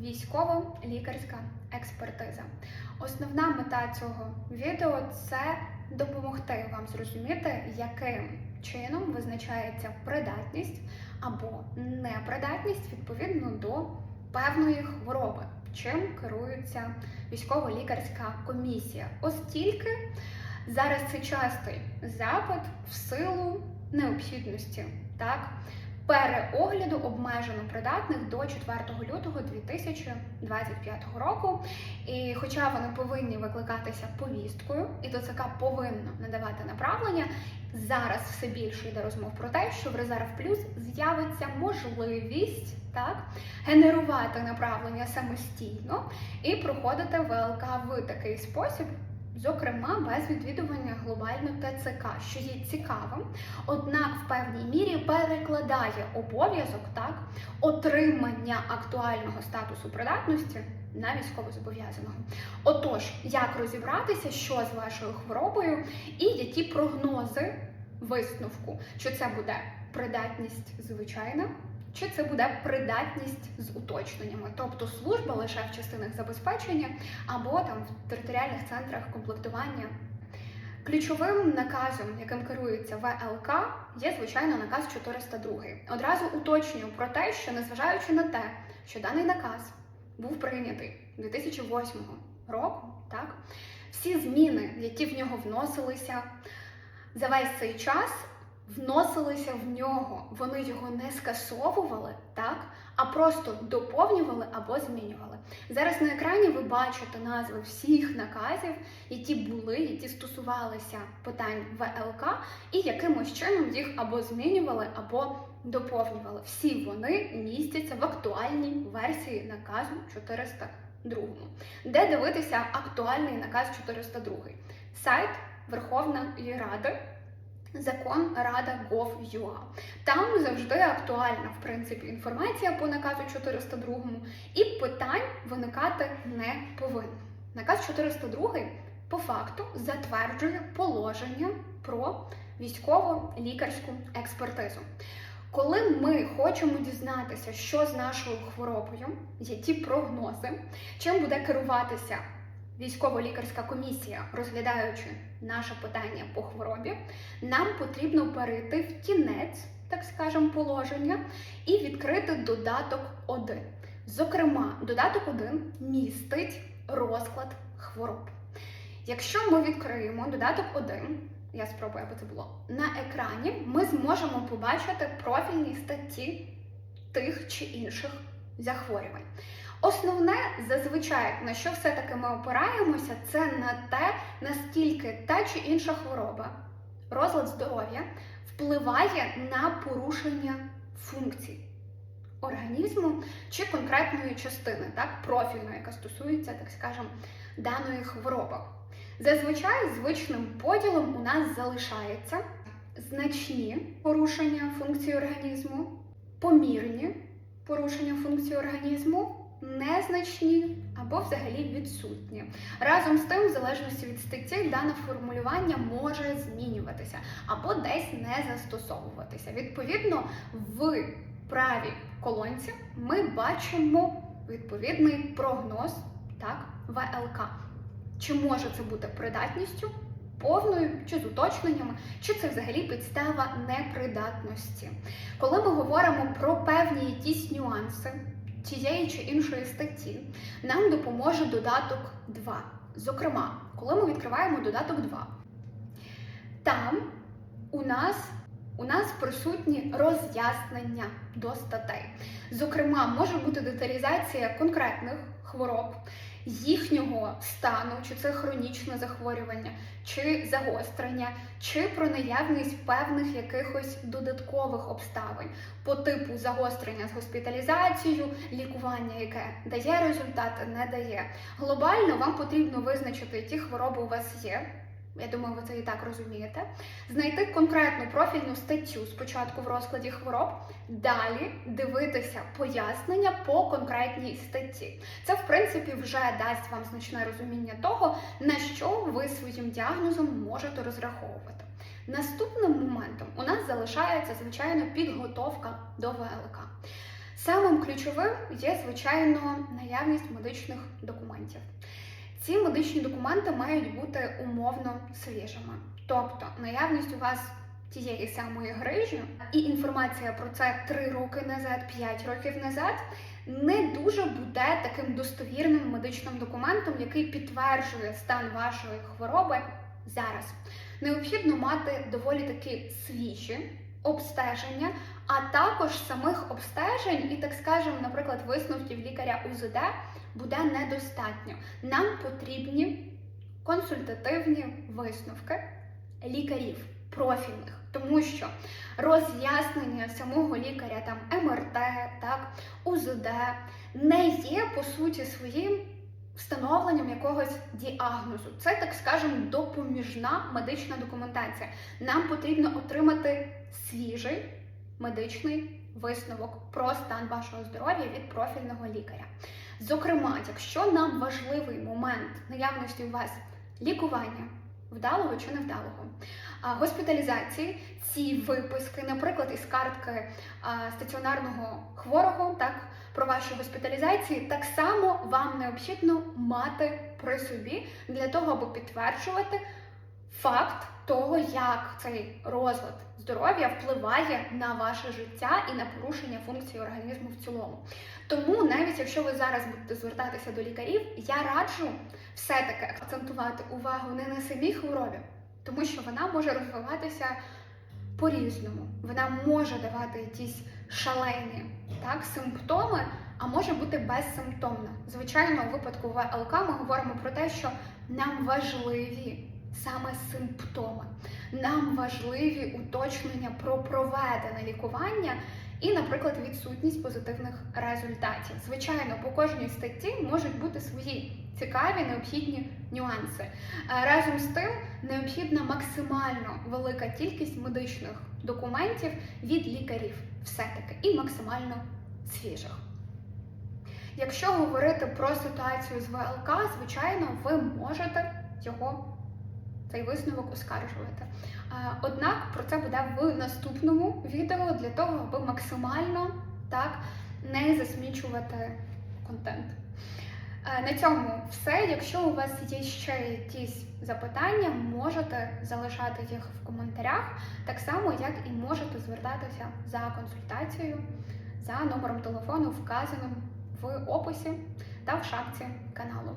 військово-лікарська експертиза. Основна мета цього відео це допомогти вам зрозуміти, яким чином визначається придатність або непридатність відповідно до певної хвороби, чим керується військово-лікарська комісія. Оскільки зараз це частий запит в силу необхідності, так переогляду обмежено придатних до 4 лютого 2025 року. І хоча вони повинні викликатися повісткою, і ТЦК повинно надавати направлення, зараз все більше йде розмов про те, що в резерв плюс з'явиться можливість так генерувати направлення самостійно і проходити ВЛК в такий спосіб. Зокрема, без відвідування глобально ТЦК, що є цікавим, однак в певній мірі перекладає обов'язок так отримання актуального статусу придатності на військовозобов'язаного. Отож, як розібратися, що з вашою хворобою, і які прогнози висновку, чи це буде придатність звичайна, чи це буде придатність з уточненнями, тобто служба лише в частинах забезпечення або там в територіальних центрах комплектування. Ключовим наказом, яким керується ВЛК, є звичайно наказ 402. Одразу уточнюю про те, що незважаючи на те, що даний наказ був прийнятий 2008 року, так всі зміни, які в нього вносилися за весь цей час, вносилися в нього. Вони його не скасовували, так, а просто доповнювали або змінювали. Зараз на екрані ви бачите назви всіх наказів, які були, які стосувалися питань ВЛК, і якимось чином їх або змінювали, або доповнювали. Всі вони містяться в актуальній версії наказу 402, де дивитися актуальний наказ 402. Сайт Верховної Ради. Закон Рада Gov.ua. Там завжди актуальна в принципі інформація по наказу 402 і питань виникати не повинно. Наказ 402 по факту затверджує положення про військово-лікарську експертизу. Коли ми хочемо дізнатися, що з нашою хворобою, які прогнози, чим буде керуватися військово-лікарська комісія, розглядаючи наше питання по хворобі, нам потрібно перейти в кінець, так скажемо, положення і відкрити додаток 1. Зокрема, додаток 1 містить розклад хвороб. Якщо ми відкриємо додаток 1, я спробую, аби це було на екрані, ми зможемо побачити профільні статті тих чи інших захворювань. Основне, зазвичай, на що все-таки ми опираємося, це на те, наскільки та чи інша хвороба, розлад здоров'я впливає на порушення функцій організму чи конкретної частини, так, профільної, яка стосується, так скажемо, даної хвороби. Зазвичай звичним поділом у нас залишається значні порушення функцій організму, помірні порушення функцій організму незначні або взагалі відсутні. Разом з тим, в залежності від статті, дане формулювання може змінюватися або десь не застосовуватися. Відповідно, в правій колонці ми бачимо відповідний прогноз так, ВЛК. Чи може це бути придатністю? Повною чи з уточненнями, чи це взагалі підстава непридатності. Коли ми говоримо про певні якісь нюанси тієї чи іншої статті, нам допоможе додаток 2. Зокрема, коли ми відкриваємо додаток 2, там у нас у нас присутні роз'яснення до статей. Зокрема, може бути деталізація конкретних хвороб, їхнього стану, чи це хронічне захворювання, чи загострення, чи про наявність певних якихось додаткових обставин по типу загострення з госпіталізацією, лікування, яке дає результати, не дає. Глобально вам потрібно визначити, які хвороби у вас є. Я думаю, ви це і так розумієте. Знайти конкретну профільну статтю спочатку в розкладі хвороб, далі дивитися пояснення по конкретній статті. Це, в принципі, вже дасть вам значне розуміння того, на що ви своїм діагнозом можете розраховувати. Наступним моментом у нас залишається звичайно підготовка до ВЛК. Самим ключовим є, звичайно, наявність медичних документів. Ці медичні документи мають бути умовно свіжими, тобто наявність у вас тієї самої грижі, і інформація про це 3 роки назад, 5 років назад не дуже буде таким достовірним медичним документом, який підтверджує стан вашої хвороби зараз. Необхідно мати доволі таки свіжі обстеження, а також самих обстежень, і так скажемо, наприклад, висновків лікаря УЗД буде недостатньо. Нам потрібні консультативні висновки лікарів профільних, тому що роз'яснення самого лікаря, там МРТ, так, УЗД не є по суті своїм встановленням якогось діагнозу. Це, так скажемо, допоміжна медична документація. Нам потрібно отримати свіжий медичний висновок про стан вашого здоров'я від профільного лікаря. Зокрема, якщо нам важливий момент наявності у вас лікування, вдалого чи невдалого, госпіталізації, ці виписки, наприклад, із картки стаціонарного хворого, так, про ваші госпіталізації, так само вам необхідно мати при собі для того, аби підтверджувати факт того, як цей розлад здоров'я впливає на ваше життя і на порушення функцій організму в цілому. Тому, навіть якщо ви зараз будете звертатися до лікарів, я раджу все-таки акцентувати увагу не на самій хворобі, тому що вона може розвиватися по-різному. Вона може давати якісь шалені так, симптоми, а може бути безсимптомна. Звичайно, у випадку ВЛК ми говоримо про те, що нам важливі саме симптоми, нам важливі уточнення про проведене лікування. І, наприклад, відсутність позитивних результатів. Звичайно, по кожній статті можуть бути свої цікаві необхідні нюанси. Е, Разом з тим необхідна максимально велика кількість медичних документів від лікарів, все-таки, і максимально свіжих. Якщо говорити про ситуацію з ВЛК, звичайно, ви можете його цей висновок оскаржувати. Е, Однак про це буде в наступному відео для того, аби максимально так не засмічувати контент. Е, На цьому все. Якщо у вас є ще якісь запитання, можете залишати їх в коментарях, так само, як і можете звертатися за консультацією за номером телефону, вказаним в описі та в шапці каналу.